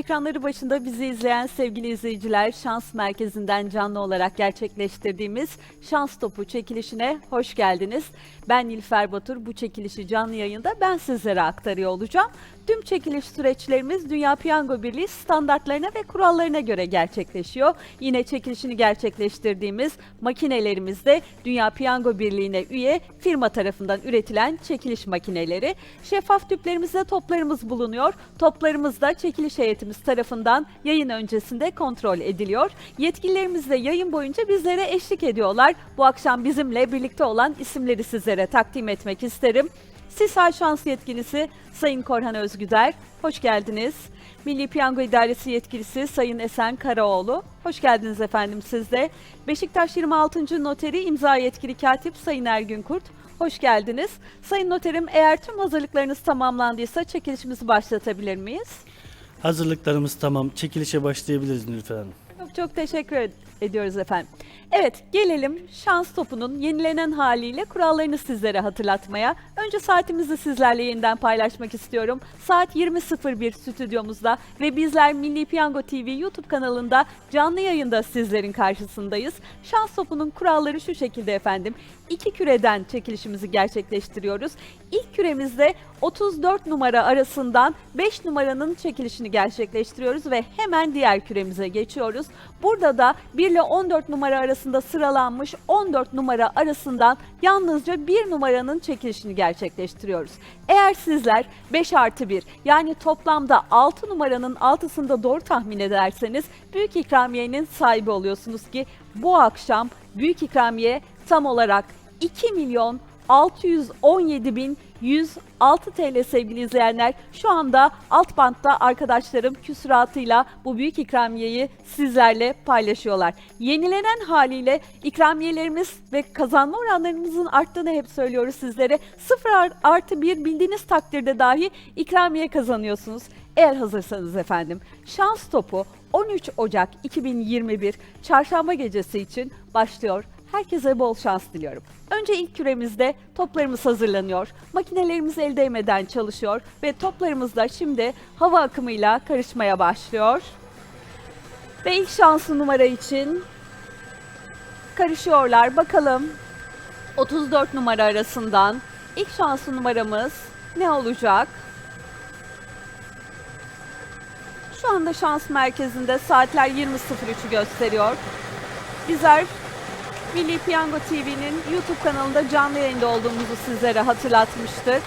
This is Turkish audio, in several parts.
Ekranları başında bizi izleyen sevgili izleyiciler, Şans Merkezi'nden canlı olarak gerçekleştirdiğimiz Şans Topu çekilişine hoş geldiniz. Ben Nilfer Batur, bu çekilişi canlı yayında ben sizlere aktarıyor olacağım. Tüm çekiliş süreçlerimiz Dünya Piyango Birliği standartlarına ve kurallarına göre gerçekleşiyor. Yine çekilişini gerçekleştirdiğimiz makinelerimiz de Dünya Piyango Birliği'ne üye firma tarafından üretilen çekiliş makineleri. Şeffaf tüplerimizde toplarımız bulunuyor. Toplarımız da çekiliş heyetimiz tarafından yayın öncesinde kontrol ediliyor. Yetkililerimiz de yayın boyunca bizlere eşlik ediyorlar. Bu akşam bizimle birlikte olan isimleri sizlere takdim etmek isterim. SİSAL Şans Yetkilisi Sayın Korhan Özgüder, hoş geldiniz. Milli Piyango İdaresi Yetkilisi Sayın Esen Karaoğlu, hoş geldiniz efendim siz de. Beşiktaş 26. Noteri İmza Yetkili Katip Sayın Ergün Kurt, hoş geldiniz. Sayın Noterim eğer tüm hazırlıklarınız tamamlandıysa çekilişimizi başlatabilir miyiz? Hazırlıklarımız tamam. Çekilişe başlayabiliriz Nilüfer Hanım. Çok çok teşekkür ed- ediyoruz efendim. Evet gelelim şans topunun yenilenen haliyle kurallarını sizlere hatırlatmaya. Önce saatimizi sizlerle yeniden paylaşmak istiyorum. Saat 20.01 stüdyomuzda ve bizler Milli Piyango TV YouTube kanalında canlı yayında sizlerin karşısındayız. Şans topunun kuralları şu şekilde efendim. İki küreden çekilişimizi gerçekleştiriyoruz. İlk küremizde 34 numara arasından 5 numaranın çekilişini gerçekleştiriyoruz ve hemen diğer küremize geçiyoruz. Burada da 1 ile 14 numara arasında sıralanmış 14 numara arasından yalnızca 1 numaranın çekilişini gerçekleştiriyoruz. Eğer sizler 5 artı 1 yani toplamda 6 numaranın altısında doğru tahmin ederseniz büyük ikramiyenin sahibi oluyorsunuz ki bu akşam büyük ikramiye tam olarak 2 milyon 617 bin 106 TL sevgili izleyenler. Şu anda alt bantta arkadaşlarım küsuratıyla bu büyük ikramiyeyi sizlerle paylaşıyorlar. Yenilenen haliyle ikramiyelerimiz ve kazanma oranlarımızın arttığını hep söylüyoruz sizlere. 0 ar- artı 1 bildiğiniz takdirde dahi ikramiye kazanıyorsunuz. Eğer hazırsanız efendim şans topu 13 Ocak 2021 çarşamba gecesi için başlıyor. Herkese bol şans diliyorum. Önce ilk küremizde toplarımız hazırlanıyor. Makinelerimiz el değmeden çalışıyor ve toplarımız da şimdi hava akımıyla karışmaya başlıyor. Ve ilk şanslı numara için karışıyorlar. Bakalım 34 numara arasından ilk şanslı numaramız ne olacak? Şu anda şans merkezinde saatler 20.03'ü gösteriyor. Bizler Milli Piyango TV'nin YouTube kanalında canlı yayında olduğumuzu sizlere hatırlatmıştık.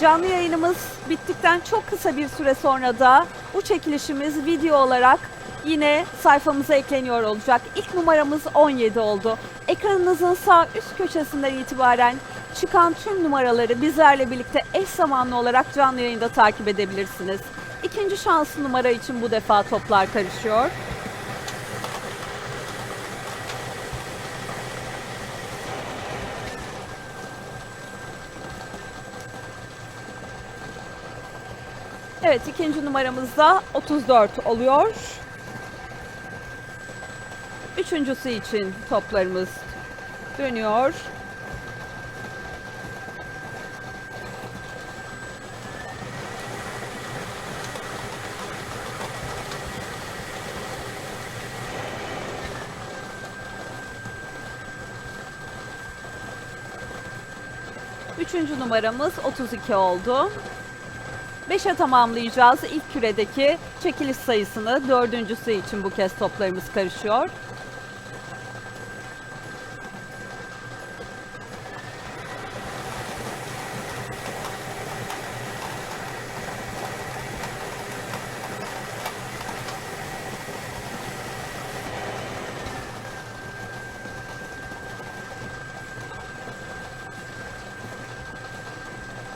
Canlı yayınımız bittikten çok kısa bir süre sonra da bu çekilişimiz video olarak yine sayfamıza ekleniyor olacak. İlk numaramız 17 oldu. Ekranınızın sağ üst köşesinden itibaren çıkan tüm numaraları bizlerle birlikte eş zamanlı olarak canlı yayında takip edebilirsiniz. İkinci şanslı numara için bu defa toplar karışıyor. Evet ikinci numaramızda 34 oluyor. Üçüncüsü için toplarımız dönüyor. Üçüncü numaramız 32 oldu. 5'e tamamlayacağız ilk küredeki çekiliş sayısını. Dördüncüsü için bu kez toplarımız karışıyor.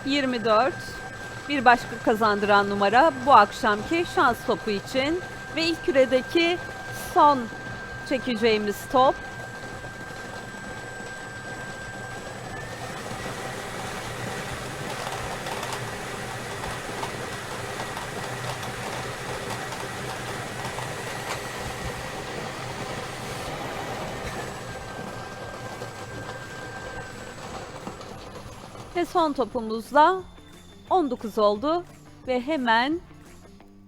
Yirmi dört. Bir başka kazandıran numara bu akşamki şans topu için ve ilk küredeki son çekeceğimiz top. Ve son topumuzla 19 oldu ve hemen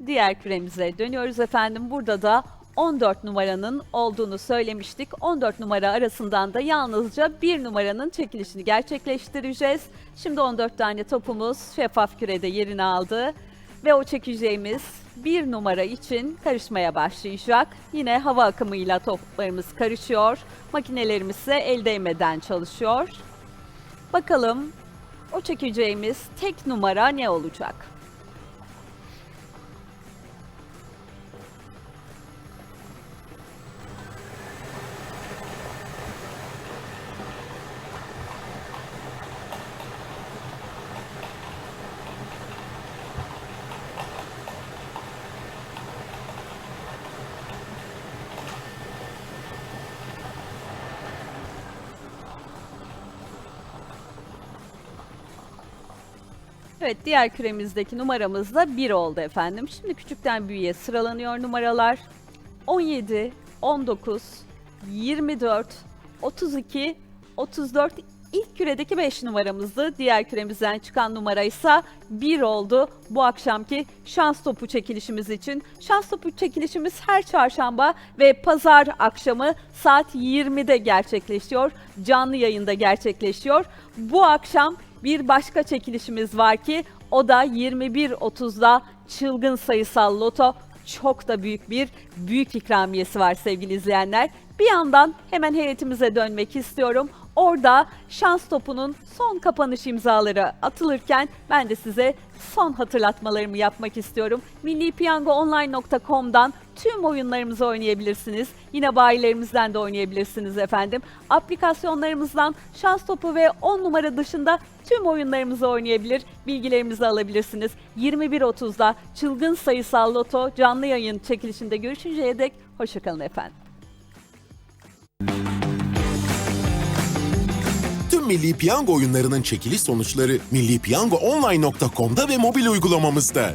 diğer küremize dönüyoruz efendim. Burada da 14 numaranın olduğunu söylemiştik. 14 numara arasından da yalnızca bir numaranın çekilişini gerçekleştireceğiz. Şimdi 14 tane topumuz şeffaf kürede yerini aldı. Ve o çekeceğimiz bir numara için karışmaya başlayacak. Yine hava akımıyla toplarımız karışıyor. Makinelerimiz ise el değmeden çalışıyor. Bakalım o çekeceğimiz tek numara ne olacak? Evet diğer küremizdeki numaramız da 1 oldu efendim. Şimdi küçükten büyüğe sıralanıyor numaralar. 17, 19, 24, 32, 34 İlk küredeki 5 numaramızdı. Diğer küremizden çıkan numara ise 1 oldu. Bu akşamki şans topu çekilişimiz için. Şans topu çekilişimiz her çarşamba ve pazar akşamı saat 20'de gerçekleşiyor. Canlı yayında gerçekleşiyor. Bu akşam bir başka çekilişimiz var ki o da 21.30'da çılgın sayısal loto çok da büyük bir büyük ikramiyesi var sevgili izleyenler. Bir yandan hemen heyetimize dönmek istiyorum. Orada şans topunun son kapanış imzaları atılırken ben de size son hatırlatmalarımı yapmak istiyorum. millipiyangoonline.com'dan tüm oyunlarımızı oynayabilirsiniz. Yine bayilerimizden de oynayabilirsiniz efendim. Aplikasyonlarımızdan şans topu ve 10 numara dışında tüm oyunlarımızı oynayabilir, bilgilerimizi alabilirsiniz. 21.30'da çılgın sayısal loto canlı yayın çekilişinde görüşünceye dek hoşçakalın efendim. Tüm Milli Piyango oyunlarının çekiliş sonuçları millipiyangoonline.com'da ve mobil uygulamamızda.